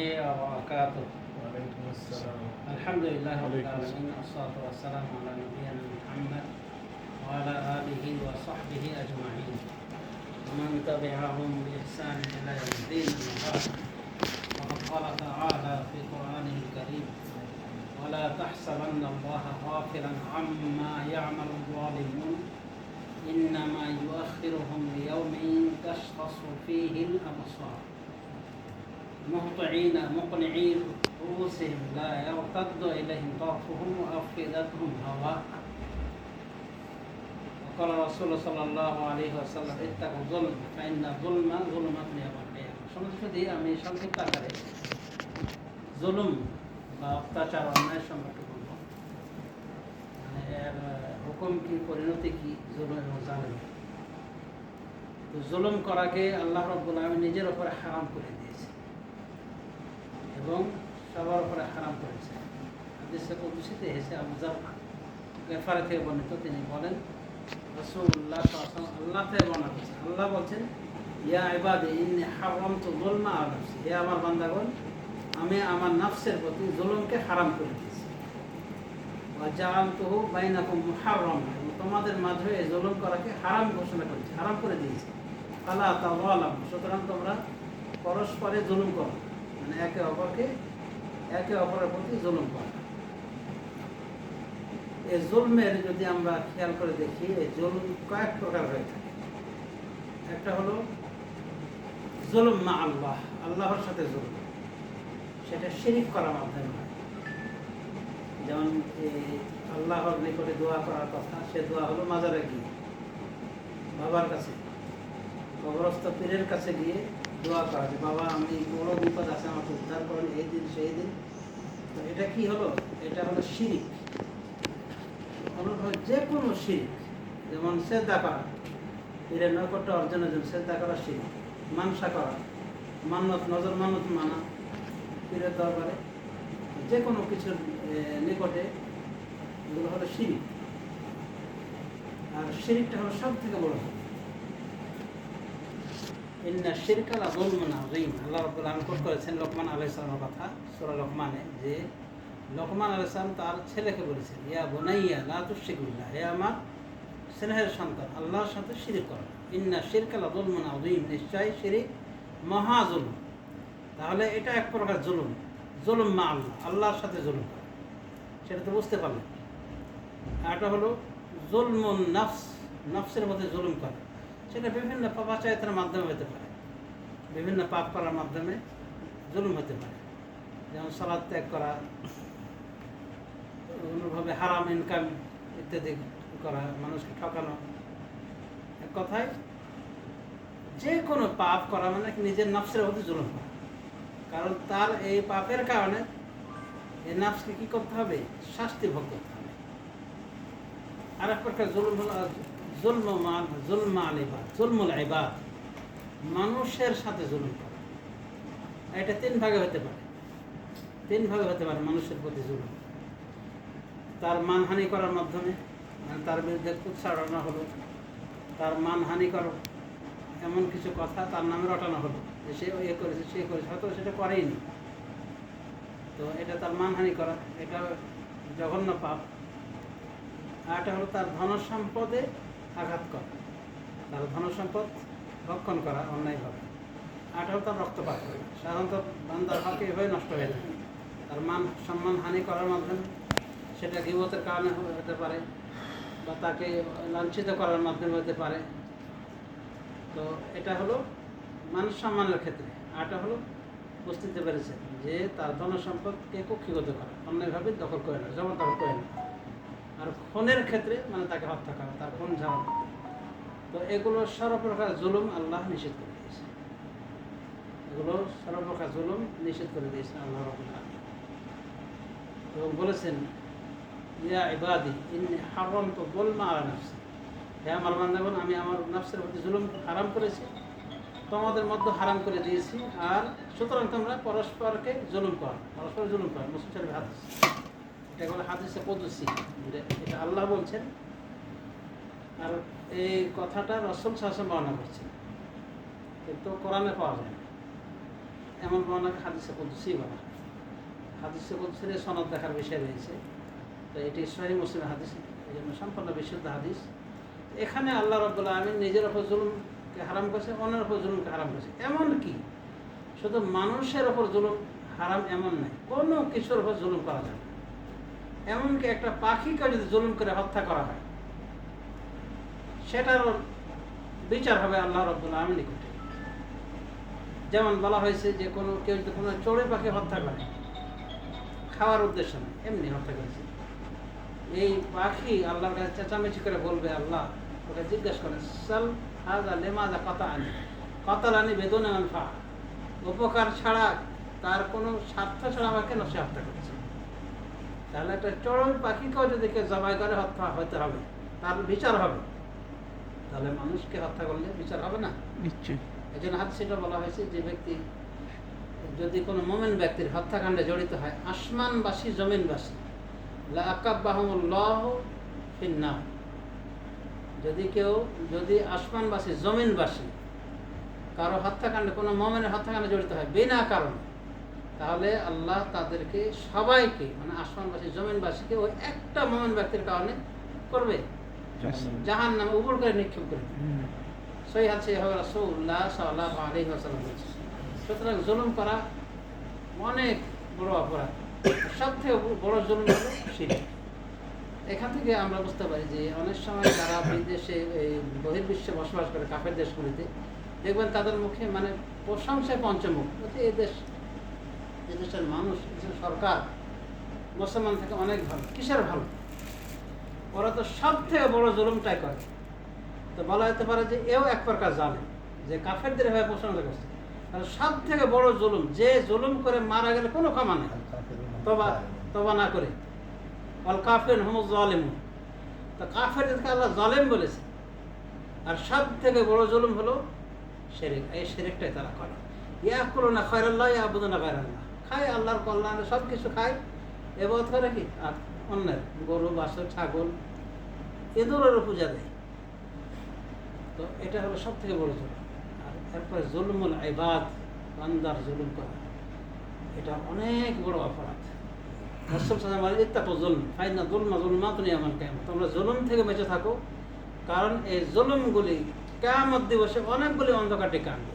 وبركاته. وعليكم السلام. الحمد لله رب العالمين والصلاة والسلام على نبينا محمد وعلى آله وصحبه أجمعين. ومن تبعهم بإحسان إلى يوم الدين وقد قال تعالى في قرآنه الكريم ولا تحسبن الله غافلا عما يعمل الظالمون إنما يؤخرهم ليوم تشخص فيه الأبصار. مهطعين مقنعي رؤوسهم لا يرتد إليهم طرفهم وأفئدتهم هواء وقال رسول صلى الله عليه وسلم اتقوا الظلم فإن الظلم ظلمات يوم القيامة সমাজ শুধু আমি সংক্ষিপ্ত আকারে জুলুম বা অত্যাচার অন্যায় সম্পর্কে বলব মানে এর আহ, হুকুম কি পরিণতি কি জুলুম এবং জালেম তো জুলুম করাকে আল্লাহ রব্বুল আলমী নিজের উপরে হারাম করে দিয়েছে এবং সবার উপরে হারাম করেছে। হাদিসে কুদসিতে এসে আবু জার গেফারে থেকে বর্ণিত তিনি বলেন আল্লাহ বলছেন, ইয়া তো আমি আমার নফসের প্রতি জুলুমকে হারাম করে দিয়েছি। তোমাদের মাঝে জুলুম করাকে হারাম ঘোষণা করেছি, হারাম করে দিয়েছি। আল্লাহ সুতরাং তোমরা পরস্পরে জুলুম করো। মানে একে অপরকে একে অপরের প্রতি জুলুম করা। এই জুলমের যদি আমরা খেয়াল করে দেখি, এই জুলুম কয়েক প্রকার হয়ে থাকে। একটা হলো জুলুম মা আল্লাহ, আল্লাহর সাথে জুলুম। সেটা শিরিক করার মাধ্যমে হয়। যেমন আল্লাহর নিকটে দোয়া করার কথা, সে দোয়া হলো মাজারে গিয়ে, বাবার কাছে, কবরস্থ পীরের কাছে গিয়ে দোয়া করা যে, বাবা, আমি বড় বিপদ আছে আমাকে উদ্ধার করেন এই দিন, সেই দিন। তো এটা কি হলো? এটা হলো শিরিক। অনুভব যে কোনো শিরিক, যেমন শ্রদ্ধা করা, পীরের নৈকট্য অর্জনের জন্য শ্রদ্ধা করা শিরিক, মানসা করা, মান্নত, নজর মানত মানা পীরের দরবারে। যে কোনো কিছুর নিকটে এগুলো হলো শিরিক। আর শিরিকটা হলো সব থেকে বড় ইন্না শিরকালা জুলমুন আযীম। আল্লাহ রাব্বুল আলামিন কোট করেছেন লোকমান আলাইহিস সালামের কথা, সূরা লোকমানে, যে লোকমান আলাইহিস সালাম তার ছেলেকে বলেছেন, ইয়া বুনাইয়া, লা তুশরিক বিল্লাহ, হে আমার স্নেহের সন্তান, আল্লাহর সাথে শিরিক করো। ইন্না শিরকালা জুলমুন আযীম, নিশ্চয় শিরিক মহা জুলুম তাহলে এটা এক প্রকার জুলুম জুলুম মা আল্লাহ, আল্লাহর সাথে জুলুম করা। সেটা তো বুঝতে পারলেন। আর একটা হলো জুলমুন নফস, নফসের মধ্যে জুলুম করা। সেটা বিভিন্ন পাপাচারিতার মাধ্যমে হতে পারে। বিভিন্ন পাপ করার মাধ্যমে জুলুম হতে পারে। যেমন সালাদ ত্যাগ করা অন্যভাবে হারাম ইনকাম ইত্যাদি করা, মানুষকে ঠকানো। এক কথায়, যে কোনো পাপ করা মানে নিজের নফসের মধ্যে জুলুম করা। কারণ তার এই পাপের কারণে এই নফসকে কি করতে হবে? শাস্তি ভোগ করতে হবে। আর এক প্রকার জুলুম হলো মান মানুষের সাথে জুলুম করা। এটা তিন ভাগে হতে পারে। তিন ভাগে হতে পারে মানুষের প্রতি জুলুম। তার মানহানি করার মাধ্যমে মানে তার বিরুদ্ধে কুৎসারণা হলো। তার মানহানি করো, এমন কিছু কথা তার নামে রটানো হলো। সে এ করেছে, সে করেছে, হয়তো সেটা করেইনি। তো এটা তার মানহানি করা, এটা জঘন্য পাপ। আর এটা হলো তার ধন সম্পদে আঘাত করা, তার ধন সম্পদ রক্ষণ করা অন্যায়ভাবে হলো তার রক্তপাত করা সাধারণত বান্দার হক এভাবে নষ্ট হয়ে যায়। তার মান সম্মান হানি করার মাধ্যমে সেটা গিবতের কারণে হতে পারে বা তাকে লাঞ্ছিত করার মাধ্যমে হতে পারে। তো এটা হলো মানুষ সম্মানের ক্ষেত্রে। আরটা হলো বুঝতে পেরেছে যে তার ধন সম্পদকে কক্ষিগত করা, অন্যায়ভাবে দখল করে না জমা দখল করে না। আর খুনের ক্ষেত্রে মানে তাকে হত্যা করা, তার খুন ঝাড়া তো এগুলো সর্বপ্রকার জুলুম আল্লাহ নিষেধ করে দিয়েছে। এগুলো সর্বপ্রকার জুলুম নিষেধ করে দিয়েছে আল্লাহ রবুল্লাহ এবং বলেছেন, ইয়া ইবাদি, ইন্নি হারাম তো বলমা আলা নাফসি। আমার বান্দাগণ, আমি আমার নফসের প্রতি জুলুম হারাম করেছি, তোমাদের মধ্যে হারাম করে দিয়েছি, আর সুতরাং তোমরা পরস্পরকে জুলুম কর, পরস্পর জুলুম কর। মুসলিম হাদিস। এটা হলো হাদিসে পদসি এটা আল্লাহ বলছেন, আর এই কথাটা রসুল শাসন বর্ণনা করছেন। কিন্তু কোরআনে পাওয়া যায় না। এমন বর্ণনাকে হাদিসে কুদ্সি বলা। হাদিসে কুদ্সির সনদ দেখার বিষয় রয়েছে। তো এটি সহি মুসলিম হাদিস, এই জন্য সম্পূর্ণ বিশুদ্ধ হাদিস। এখানে আল্লাহ রব্বুল্লাহ আমি নিজের ওপর জুলুমকে হারাম করছে, অন্যের ওপর জুলুমকে হারাম করছে। এমন কি? শুধু মানুষের ওপর জুলুম হারাম এমন নয়, কোনো কিছুর ওপর জুলুম করা যাবে। এমনকি একটা পাখিকে যদি জুলুম করে হত্যা করা হয় সেটার বিচার হবে আল্লাহ রব্বুল আলমীর নিকটে। যেমন বলা হয়েছে যে কোনো কেউ যদি কোনো চড়ুই পাখি হত্যা করে, খাওয়ার উদ্দেশ্য নয় এমনি হত্যা করেছে। এই পাখি আল্লাহর কাছে চেঁচামেচি করে বলবে আল্লাহ, ওকে জিজ্ঞেস করে, সাল হাজা লেমাজা কথা আনি কতাল আনি বেদন ফা উপকার ছাড়া তার কোনো স্বার্থ ছাড়া আমাকে কেন সে হত্যা করেছে তাহলে একটা চড়ুই পাখিকেও যদি কেউ জবাই করে হত্যা হতে হবে। তার বিচার হবে। তাহলে মানুষকে হত্যা করলে বিচার হবে না? এই জন্য হাত সেটা বলা হয়েছে যে ব্যক্তি যদি কোনো মোমেন ব্যক্তির হত্যাকাণ্ডে জড়িত হয় আসমানবাসী জমিনবাসী লাকাব্বাহমুল্লাহ ফিন্না যদি কেউ যদি আসমানবাসী জমিনবাসী কারও হত্যাকাণ্ডে কোনো মোমেনের হত্যাকাণ্ডে জড়িত হয় বিনা কারণে তাহলে আল্লাহ তাদেরকে সবাইকে মানে আসমানবাসী জমিনবাসীকে ওই একটা মোমেন ব্যক্তির কারণে করবে। জাহান নামে উপর করে নিক্ষেপ করবে। সই আছে রাসূলুল্লাহ সাল্লাল্লাহু আলাইহি ওয়াসাল্লাম সুতরাং জুলুম করা অনেক বড় অপরাধ। সব থেকে বড় জুলুম হলো এখান থেকে আমরা বুঝতে পারি যে অনেক সময় যারা বিদেশে এই বহির্বিশ্বে বসবাস করে কাফের দেশগুলিতে দেখবেন তাদের মুখে মানে প্রশংসায় পঞ্চমুখ। এই দেশ এই দেশের মানুষ দেশের সরকার, মুসলমান থেকে অনেক ভালো। কিসের ভালো? ওরা তো সব থেকে বড় জুলুমটাই করে। তো বলা যেতে পারে যে এও এক প্রকার জানে যে কাফেরদের হয়ে প্রশংসা করছে। আর সব থেকে বড় জুলুম, যে জুলুম করে মারা গেলে কোনো ক্ষমা নেই। তবা তবা না করে। অল কাফের হমুজ জালেম তো কাফেরদেরকে আল্লাহ জালেম বলেছে। আর সব থেকে বড় জুলুম হলো, শেরেক। এই শেরেকটাই তারা করে। ইয়া করো না খয়রাল্লাহ ইয়া আবুদ না খয়রাল্লাহ। খায়, আল্লাহর কল্যাণে সব কিছু খায়। এবার করে কি? আর অন্যের, গরু, বাছর, ছাগল এদেরও পূজা দেয়। তো এটা হলো সব থেকে বড় জুলুম। আর এরপরে জুলমুল আইবাদ বান্দার জুলুম করা। এটা অনেক বড় অপরাধ। রসুল সাল্লাম বলেন ইত্তাকু জুলম ফাইনা আমার কেমন তোমরা জুলুম থেকে বেঁচে থাকো, কারণ এই জুলুমগুলি কেমন দিবসে অনেকগুলি অন্ধকার ডেকে আনবে।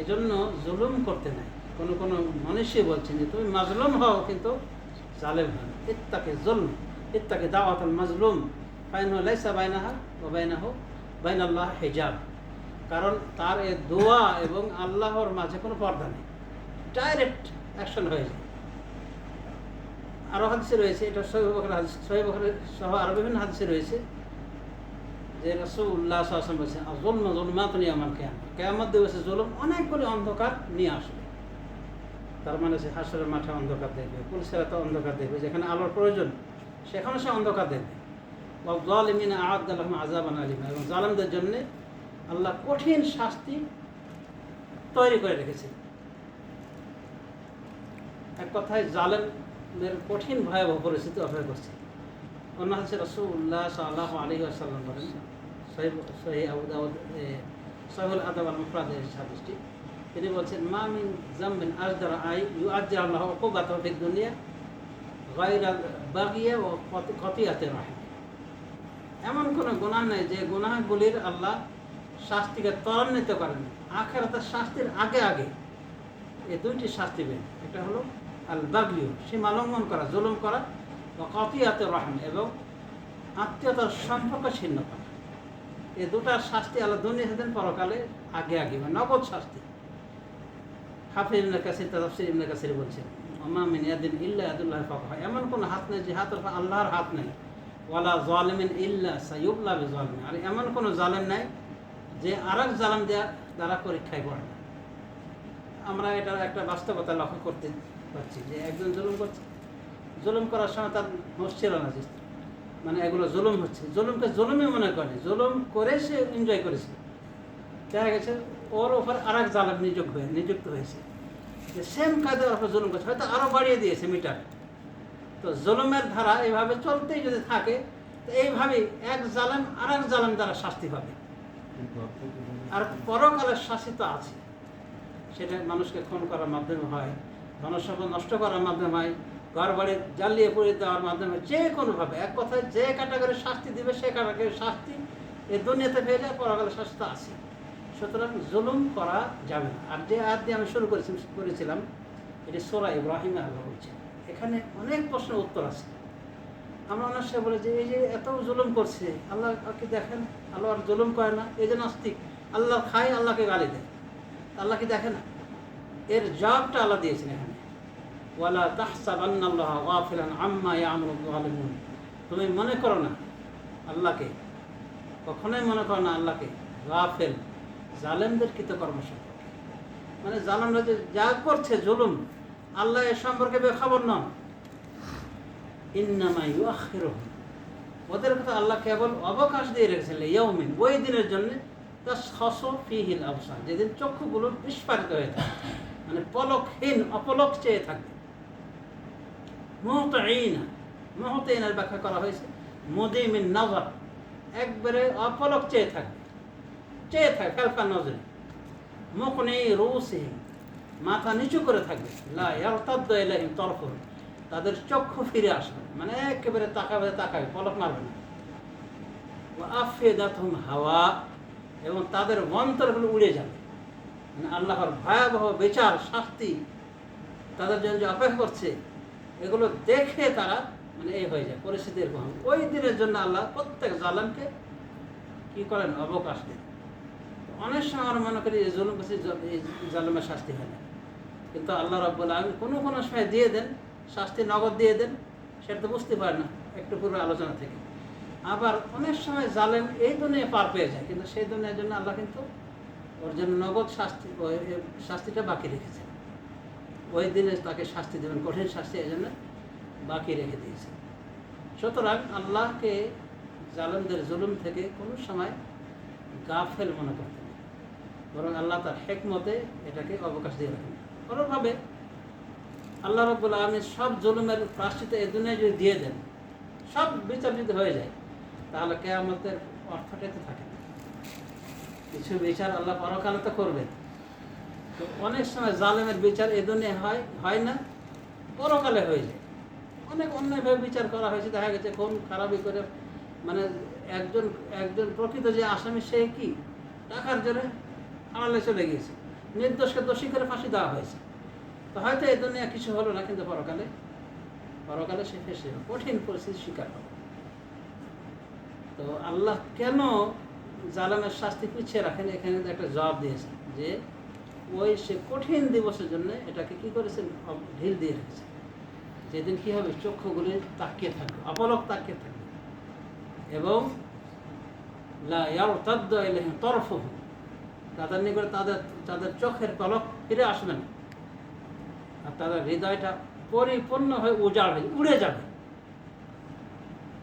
এই জন্য জুলুম করতে নাই। কোনো কোনো মানুষই বলছেন যে, তুমি মাজলুম হও কিন্তু জালেম হও না। ইত্তাকে জুলম, ইত্তাকে দাওয়াতুল মাজলুম। ফাইনু লাইসা বাইনাহা ও বাইনাহু বাইনাল্লাহ হিজাব। কারণ তার এ দোয়া এবং আল্লাহর মাঝে কোনো পর্দা নেই। ডাইরেক্ট অ্যাকশন হয়ে যায়। আরও হাদিসে রয়েছে, এটা সহি বকর হাদিস সহি আরও বিভিন্ন হাদিসে রয়েছে যে রসুল্লাহ আসলাম বলছে জুলম জুলমা তো নিয়ে আমার কেয়াম কেয়ামত দিবসে জুলুম অনেকগুলি অন্ধকার নিয়ে আসবে। তার মানে সে হাসরের মাঠে অন্ধকার দেখবে, পুলিশের এত অন্ধকার দেখবে, যেখানে আলোর প্রয়োজন সেখানে সে অন্ধকার দেখবে। আজাবান আলিমা এবং জালামদের জন্যে আল্লাহ কঠিন শাস্তি তৈরি করে রেখেছে এক কথায় জালেমের কঠিন ভয়াবহ পরিস্থিতি অপেক্ষা করছে। অন্য হচ্ছে রসুল্লাহ সাল্লাহ আলী আসাল্লাম বলেন সহি আবু দাউদ সহিউল আদাব আল মুফরাদ তিনি বলছেন, মা মিন জামবিন আজদার আই ইউ আজ্জা আল্লাহ ওকুবাত ফিদ দুনিয়া গায়রা বাগিয়া ও কতিয়াতে রাহে এমন কোনো গুনাহ নেই যে গুনাহগুলির আল্লাহ শাস্তিকে ত্বরান্বিত করেন। আখেরাতের শাস্তির আগে আগে এই দুইটি শাস্তি বেন একটা হলো আল বাগলিউ সীমা লঙ্ঘন করা, জুলুম করা বা কতিয়াতে রহম এবং আত্মীয়তার সম্পর্ক ছিন্ন করা। এই দুটার শাস্তি আল্লাহ দুনিয়া দেন পরকালে আগে আগে বা নগদ শাস্তি। হাফিজ ইবনে কাসির তাফসির ইবনে কাসির বলছেন ওমা মিন ইয়াদিন ইল্লা ইয়াদুল্লাহ ফাকহা এমন কোন হাত নেই যে হাতের পা আল্লাহর হাত নেই। ওয়ালা জালিমিন ইল্লা সাইয়ুবলা বিজালিমিন। আর এমন কোন জালেম নাই যে আরেক জালেম দেওয়া দ্বারা পরীক্ষায় পড়ে আমরা এটার একটা বাস্তবতা লক্ষ্য করতে পারছি যে একজন জুলুম করছে। জুলুম করার সময় তার হোশ ছিল না মানে এগুলো জুলুম হচ্ছে। জুলুমকে জুলুমই মনে করে। জুলুম করে সে এনজয় করেছে। দেখা গেছে ওর ওপর আর এক জালেম নিযুক্ত হয়ে নিযুক্ত হয়েছে। যে সেম কাজের ওপর জুলুম করছে, হয়তো আরও বাড়িয়ে দিয়েছে মিটার তো জুলুমের ধারা এইভাবে চলতেই যদি থাকে, তো এইভাবেই এক জালেম আর এক জালেম দ্বারা শাস্তি পাবে। আর পরকালের শাস্তি তো আছে। সেটা মানুষকে খুন করার মাধ্যমে হয়, ধনসম্পদ নষ্ট করার মাধ্যমে হয় ঘর বাড়ি জ্বালিয়ে পুড়িয়ে দেওয়ার মাধ্যমে যে কোনোভাবে, এক কথায় যে ক্যাটাগরি শাস্তি দিবে, সে ক্যাটাগরি শাস্তি এ দুনিয়াতে পেয়ে যায় পরকালে শাস্তি আছে। সুতরাং জুলুম করা যাবে না। আর যে আয়াত দিয়ে আমি শুরু করেছি, করেছিলাম, এটি সোরা ইব্রাহিম আল্লাহ বলছেন এখানে অনেক প্রশ্নের উত্তর আছে। আমরা অনেক সময় বলে যে, এই যে এত জুলুম করছে, আল্লাহ কি দেখেন? আল্লাহ আর জুলুম করে না। এই যে নাস্তিক, আল্লাহ খায়, আল্লাহকে গালি দেয়। আল্লাহ কি দেখে না? এর জবাবটা আল্লাহ দিয়েছেন এখানে। ওয়ালা তাহসাবান্নাল্লাহ গাফিলান আম্মা ইয়ামুরু যালিমুন। তুমি মনে করো না আল্লাহকে? কখনোই মনে করো না আল্লাহকে? গাফেল। জালেমদের কৃতকর্ম সম্পর্কে মানে জালেমরা যে যা করছে জুলুম, আল্লাহ এ সম্পর্কে বেখবর নন। ইন্নামা ইউআখিরুহুম ওদের কথা আল্লাহ কেবল অবকাশ দিয়ে রেখেছেন ইয়াউমিন ওই দিনের জন্য। তাসখাস ফিহিল আবসার, যেদিন চক্ষুগুলো বিস্ফারিত হয়ে থাকে মানে পলকহীন, অপলক চেয়ে থাকে। মুহতাইনা, মুহতাইনার ব্যাখ্যা করা হয়েছে, মুদিমিন নজর, একবারে অপলক চেয়ে থাকবে চেয়ে থাকে খেলফা নজরে। মুখ নেই রুসিহীন মাথা নিচু করে থাকবে। লা ইয়ারতাদ্দ ইলাইহিম তরফুন। তাদের চক্ষু ফিরে আসবে। মানে একেবারে তাকাবে তাকাবে, পলক মারবে না। আফেদাতুম হাওয়া। এবং তাদের অন্তরগুলো উড়ে যাবে। মানে আল্লাহর ভয়াবহ বিচার, শাস্তি তাদের জন্য যে অপেক্ষা করছে, এগুলো দেখে তারা মানে এই হয়ে যায়, পরিস্থিতি এরকম ওই দিনের জন্য আল্লাহ প্রত্যেক জালামকে কি করেন? অবকাশ দেন। অনেক সময় আমরা মনে করি জুলুম করছি এই শাস্তি হয় না। কিন্তু আল্লাহ রব্বুল আমি কোনো কোনো সময় দিয়ে দেন, শাস্তি নগদ দিয়ে দেন, সেটা তো বুঝতে পারে না, একটু পূর্বে আলোচনা থেকে। আবার অনেক সময় জালেম এই দুনিয়া পার পেয়ে যায়, কিন্তু সেই দুনিয়ার জন্য আল্লাহ কিন্তু ওর জন্য নগদ শাস্তি শাস্তিটা বাকি রেখেছেন ওই দিনে তাকে শাস্তি দেবেন, কঠিন শাস্তি এই জন্য বাকি রেখে দিয়েছেন সুতরাং আল্লাহকে জালেমদের জুলুম থেকে কোনো সময় গাফেল মনে করতেন না। বরং আল্লাহ তার হেকমতে এটাকে অবকাশ দিয়ে রাখেন। কোনোভাবে আল্লাহ রব্বুল আলমী সব জুলুমের প্রাশ্চিত এ দুনিয়ায় যদি দিয়ে দেন, সব বিচার যদি হয়ে যায়, তাহলে কে কেয়ামতের অর্থটাই তো থাকে কিছু বিচার আল্লাহ পরকালে তো করবেন। তো অনেক সময় জালেমের বিচার এ দুনিয়ায় হয় হয় না, পরকালে হয়ে যায়। অনেক অন্যায়ভাবে বিচার করা হয়েছে, দেখা গেছে কোন খারাপই করে মানে একজন একজন প্রকৃত যে আসামি সে কি? টাকার জোরে আড়ালে চলে গিয়েছে। নির্দোষকে দোষী করে ফাঁসি দেওয়া হয়েছে। তো হয়তো এই দুনিয়া কিছু হলো না, কিন্তু পরকালে পরকালে সে ফেসে কঠিন পরিস্থিতির শিকার হবে। তো আল্লাহ কেন জালামের শাস্তি পিছিয়ে রাখেন? এখানে একটা জবাব দিয়েছেন যে, ওই সে কঠিন দিবসের জন্য এটাকে কি করেছেন ঢিল দিয়ে রেখেছেন যেদিন কি হবে? চক্ষুগুলি তাকিয়ে থাকবে, অপলক তাকিয়ে থাকবে। এবং ইলাইহিম তরফুহু তাদের নিকটে তাদের তাদের চোখের পলক ফিরে আসবে না। আর তাদের হৃদয়টা পরিপূর্ণ হয়ে উজাড় হয়ে উড়ে যাবে।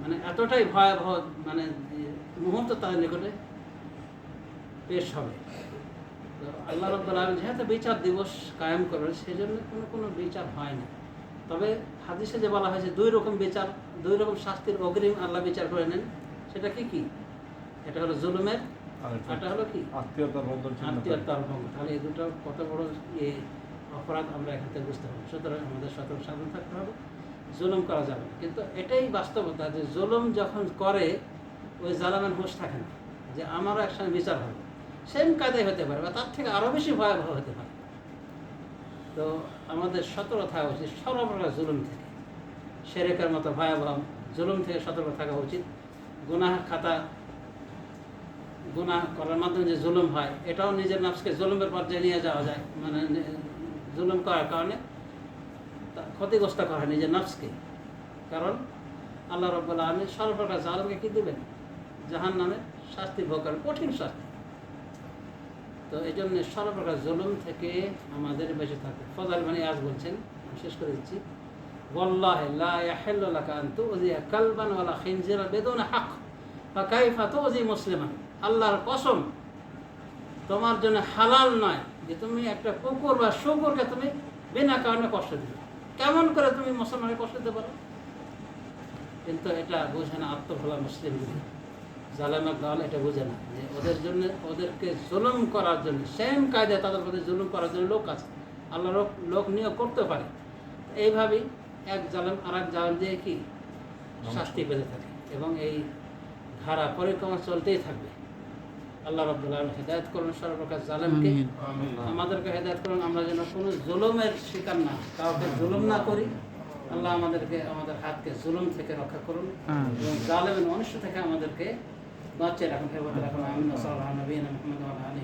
মানে এতটাই ভয়াবহ মানে মুহূর্ত তাদের নিকটে পেশ হবে। আল্লাহ আলম যেহেতু বিচার দিবস কায়েম করবেন সেই জন্য কোনো কোনো বিচার হয় না। তবে হাদিসে যে বলা হয়েছে, দুই রকম বিচার, দুই রকম শাস্তির অগ্রিম আল্লাহ বিচার করে নেন। সেটা কি কি? এটা হলো জুলুমের এটা এটা হলো কি? আত্মীয়তার বন্ধন। আত্মীয়তার তাহলে এই দুটো কত বড় ইয়ে অপরাধ আমরা বুঝতে পারব। সুতরাং আমাদের সতর্ক থাকতে হবে। জুলুম করা যাবে না। কিন্তু এটাই বাস্তবতা যে জুলুম যখন করে ওই জালামের হুঁশ থাকে না। যে আমারও একসঙ্গে বিচার হবে। সেম কাজে হতে পারে বা তার থেকে আরও বেশি ভয়াবহ হতে পারে। তো আমাদের সতর্ক থাকা উচিত। সর্বপ্রকার জুলুম থেকে। সেরেকের মতো ভয়াবহ জুলুম থেকে সতর্ক থাকা উচিত। গুনাহ খাতা গুনাহ করার মাধ্যমে যে জুলুম হয় এটাও নিজের নাফসকে জুলুমের পর্যায়ে নিয়ে যাওয়া যায় মানে নি- জুলুম করার কারণে তা ক্ষতিগ্রস্ত করা হয় নিজের নাফসকে কারণ আল্লাহ রব্বুল আলমী সর্বপ্রকার জালমকে কি দেবেন জাহান নামে শাস্তি ভোগ করেন কঠিন শাস্তি তো এই জন্য সর্বপ্রকার জুলুম থেকে আমাদের বেঁচে থাকে ফজাল মানে আজ বলছেন আমি শেষ করে দিচ্ছি والله لا يحل لك أن تؤذي كلبا ولا خنزيرا بدون حق فكيف تؤذي مسلما আল্লাহর কসম তোমার জন্য হালাল নয় যে তুমি একটা কুকুর বা শুকুরকে তুমি বিনা কারণে কষ্ট দিবে। কেমন করে তুমি মুসলমানের কষ্ট দিতে পারো? কিন্তু এটা বোঝে না আত্মভোলা মুসলিম জালেমের দল এটা বোঝে না যে ওদের জন্য ওদেরকে জুলুম করার জন্য সেম কায়দায় তাদের প্রতি জুলুম করার জন্য লোক আছে। আল্লাহ লোক লোক নিয়োগ করতে পারে। এইভাবেই এক জালেম আর এক জালেম দিয়ে কি? শাস্তি পেতে থাকে এবং এই ধারা পরিক্রমা চলতেই থাকবে। আল্লাহ রব্দুল্লাহ হেদায়ত করুন সর্বপ্রকার জালেমকে। আমাদেরকে হেদায়ত করুন আমরা যেন কোনো জুলুমের শিকার না কাউকে জুলুম না করি। আল্লাহ আমাদেরকে আমাদের হাতকে জুলুম থেকে রক্ষা করুন। এবং জালেমের মনুষ্য থেকে আমাদেরকে বাঁচিয়ে রাখুন। হেফাজত রাখুন। আমিন। সাল্লাহ নবীন মোহাম্মদ আলী